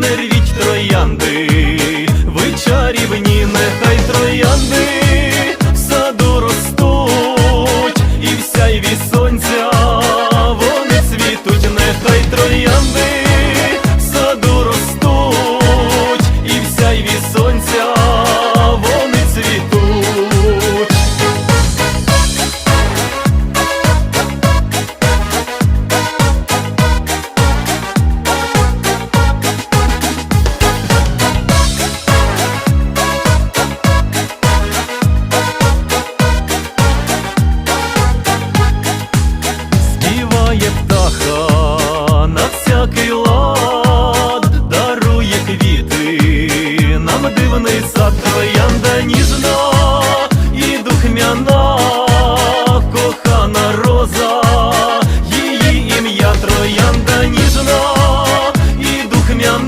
не рвіть троянди, ви чарівні, нехай троянди, в саду ростуть, і вся й від сонця вони світуть, нехай троянди. дивний сад троянд